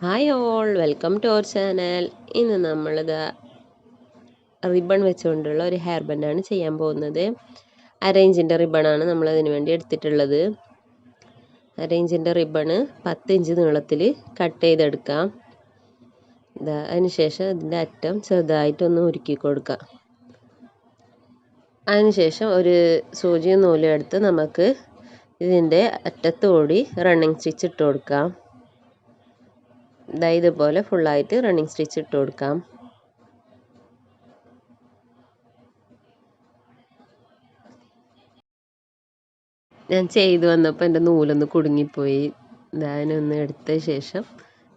Hi all welcome to our channel ഇന്ന് നമ്മളിത് ribbon വെച്ചുകൊണ്ടുള്ള ഒരു ഹെയർ ബൻഡാണ് ചെയ്യാൻ പോകുന്നത്. അരേഞ്ചിന്റെ റിബണാണ് നമ്മൾ അതിന് വേണ്ടി എടുത്തിട്ടുള്ളത്. അരേഞ്ചിന്റെ റിബണ് പത്ത് ഇഞ്ച് നീളത്തിൽ കട്ട് ചെയ്തെടുക്കാം. ഇതാ അതിനുശേഷം ഇതിന്റെ അറ്റം ചെറുതായിട്ടൊന്ന് ഉരുക്കി കൊടുക്കാം. അതിനുശേഷം ഒരു സൂചിയും നൂലും എടുത്ത് നമുക്ക് ഇതിന്റെ അറ്റത്തോടി റണ്ണിങ് സ്റ്റിച്ച് ഇട്ട് കൊടുക്കാം. ഇതാ ഇതുപോലെ ഫുള്ളായിട്ട് റണ്ണിങ് സ്റ്റിച്ച് ഇട്ട് കൊടുക്കാം. ഞാൻ ചെയ്തു വന്നപ്പോൾ എന്റെ നൂലൊന്ന് കുടുങ്ങിപ്പോയി. ഞാനൊന്ന് എടുത്ത ശേഷം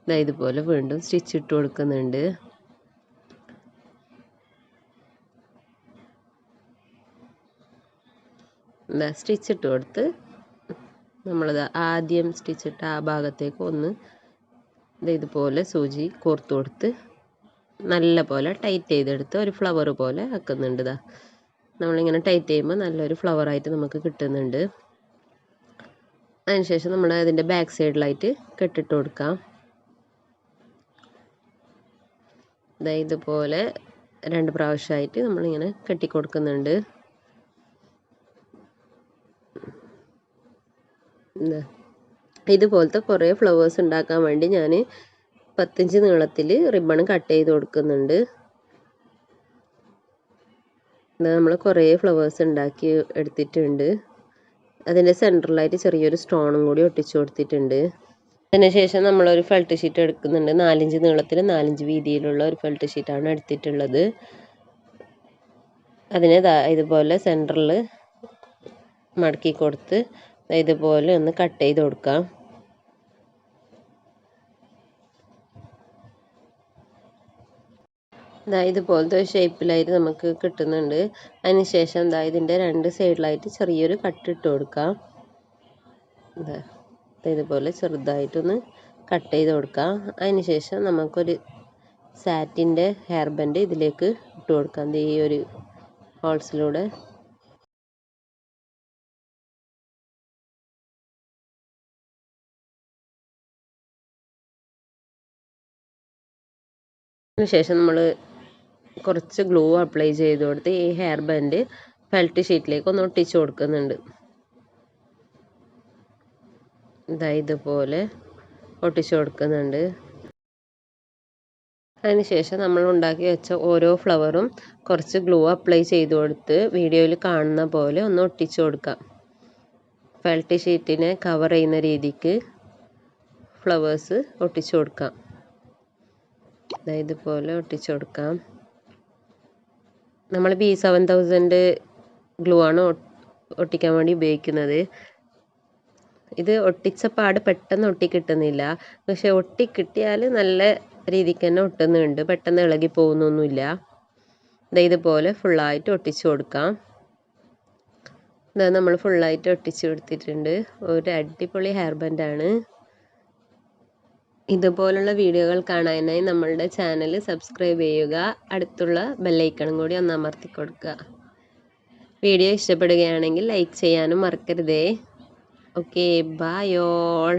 ഇതാ ഇതുപോലെ വീണ്ടും സ്റ്റിച്ച് ഇട്ട് കൊടുക്കുന്നുണ്ട്. സ്റ്റിച്ച് ഇട്ട് കൊടുത്ത് നമ്മളത് ആദ്യം സ്റ്റിച്ച് ഇട്ട ആ ഭാഗത്തേക്ക് ഒന്ന് ഇതുപോലെ സൂചി കോർത്തു കൊടുത്ത് നല്ല പോലെ ടൈറ്റ് ചെയ്തെടുത്ത് ഒരു ഫ്ലവർ പോലെ ആക്കുന്നുണ്ട് ഇതാ നമ്മളിങ്ങനെ ടൈറ്റ് ചെയ്യുമ്പോൾ നല്ലൊരു ഫ്ലവറായിട്ട് നമുക്ക് കിട്ടുന്നുണ്ട്. അതിനുശേഷം നമ്മൾ അതിന്റെ ബാക്ക് സൈഡിലായിട്ട് കെട്ടിട്ട് കൊടുക്കാം. ഇതാ ഇതുപോലെ രണ്ട് പ്രാവശ്യമായിട്ട് നമ്മളിങ്ങനെ കെട്ടിക്കൊടുക്കുന്നുണ്ട് ഇതുപോലത്തെ കുറേ ഫ്ലവേഴ്സ് ഉണ്ടാക്കാൻ വേണ്ടി ഞാൻ പത്തിഞ്ച് നീളത്തിൽ റിബൺ കട്ട് ചെയ്ത് കൊടുക്കുന്നുണ്ട്. നമ്മൾ കുറേ ഫ്ലവേഴ്സ് ഉണ്ടാക്കി എടുത്തിട്ടുണ്ട്. അതിന്റെ സെന്ററിലായിട്ട് ചെറിയൊരു സ്റ്റോണും കൂടി ഒട്ടിച്ചു കൊടുത്തിട്ടുണ്ട്. അതിനുശേഷം നമ്മളൊരു ഫെൽറ്റ് ഷീറ്റ് എടുക്കുന്നുണ്ട്. നാലിഞ്ച് നീളത്തിൽ നാലിഞ്ച് വീതിയിലുള്ള ഒരു ഫെൽറ്റ് ഷീറ്റാണ് എടുത്തിട്ടുള്ളത്. അതിനെ ഇതുപോലെ സെന്ററിൽ മടക്കി കൊടുത്ത് ഇതുപോലെ ഒന്ന് കട്ട് ചെയ്ത് കൊടുക്കാം. ഇതാ ഇതുപോലത്തെ ഷേപ്പിലായിട്ട് നമുക്ക് കിട്ടുന്നുണ്ട്. അതിന് ശേഷം ഇതാ ഇതിന്റെ രണ്ട് സൈഡിലായിട്ട് ചെറിയൊരു കട്ട് ഇട്ട് കൊടുക്കാം. ഇതാ ഇതുപോലെ ചെറുതായിട്ടൊന്ന് കട്ട് ചെയ്ത് കൊടുക്കാം. അതിന് ശേഷം നമുക്കൊരു സാറ്റിന്റെ ഹെയർ ബാൻഡ് ഇതിലേക്ക് ഇട്ട് കൊടുക്കാം. ഈ ഒരു ഹോൾസിലൂടെ. അതിനുശേഷം നമ്മൾ കുറച്ച് ഗ്ലൂ അപ്ലൈ ചെയ്ത് കൊടുത്ത് ഈ ഹെയർ ബാൻഡ് ഫെൽറ്റ് ഷീറ്റിലേക്ക് ഒന്ന് ഒട്ടിച്ച് കൊടുക്കുന്നുണ്ട്. ഇതാ ഇതുപോലെ ഒട്ടിച്ച് കൊടുക്കുന്നുണ്ട്. അതിനുശേഷം നമ്മൾ ഉണ്ടാക്കി വെച്ച ഓരോ ഫ്ലവറും കുറച്ച് ഗ്ലൂ അപ്ലൈ ചെയ്ത് കൊടുത്ത് വീഡിയോയിൽ കാണുന്ന പോലെ ഒന്ന് ഒട്ടിച്ച് കൊടുക്കാം. ഫെൽറ്റ് ഷീറ്റിനെ കവർ ചെയ്യുന്ന രീതിക്ക് ഫ്ലവേഴ്സ് ഒട്ടിച്ചു കൊടുക്കാം. ഇതുപോലെ ഒട്ടിച്ചു കൊടുക്കാം. നമ്മൾ ബി സെവൻ തൗസൻഡ് ഗ്ലൂ ആണ് ഒട്ടിക്കാൻ വേണ്ടി ഉപയോഗിക്കുന്നത്. ഇത് ഒട്ടിച്ച പാട് പെട്ടെന്ന് ഒട്ടിക്കിട്ടുന്നില്ല പക്ഷെ ഒട്ടിക്കിട്ടിയാൽ നല്ല രീതിക്ക് തന്നെ ഒട്ടുന്നുണ്ട്. പെട്ടെന്ന് ഇളകി പോകുന്നൊന്നുമില്ല. ഇതുപോലെ ഫുള്ളായിട്ട് ഒട്ടിച്ചു കൊടുക്കാം. ഇതാ നമ്മൾ ഫുള്ളായിട്ട് ഒട്ടിച്ചു കൊടുത്തിട്ടുണ്ട്. ഒരു അടിപൊളി ഹെയർ ബാൻഡാണ് ഇതുപോലുള്ള വീഡിയോകൾ കാണാനായി നമ്മളുടെ ചാനൽ സബ്സ്ക്രൈബ് ചെയ്യുക അടുത്തുള്ള ബെല്ലൈക്കണും കൂടി ഒന്ന് അമർത്തി കൊടുക്കുക. വീഡിയോ ഇഷ്ടപ്പെടുകയാണെങ്കിൽ ലൈക്ക് ചെയ്യാനും മറക്കരുതേ. Okay bye all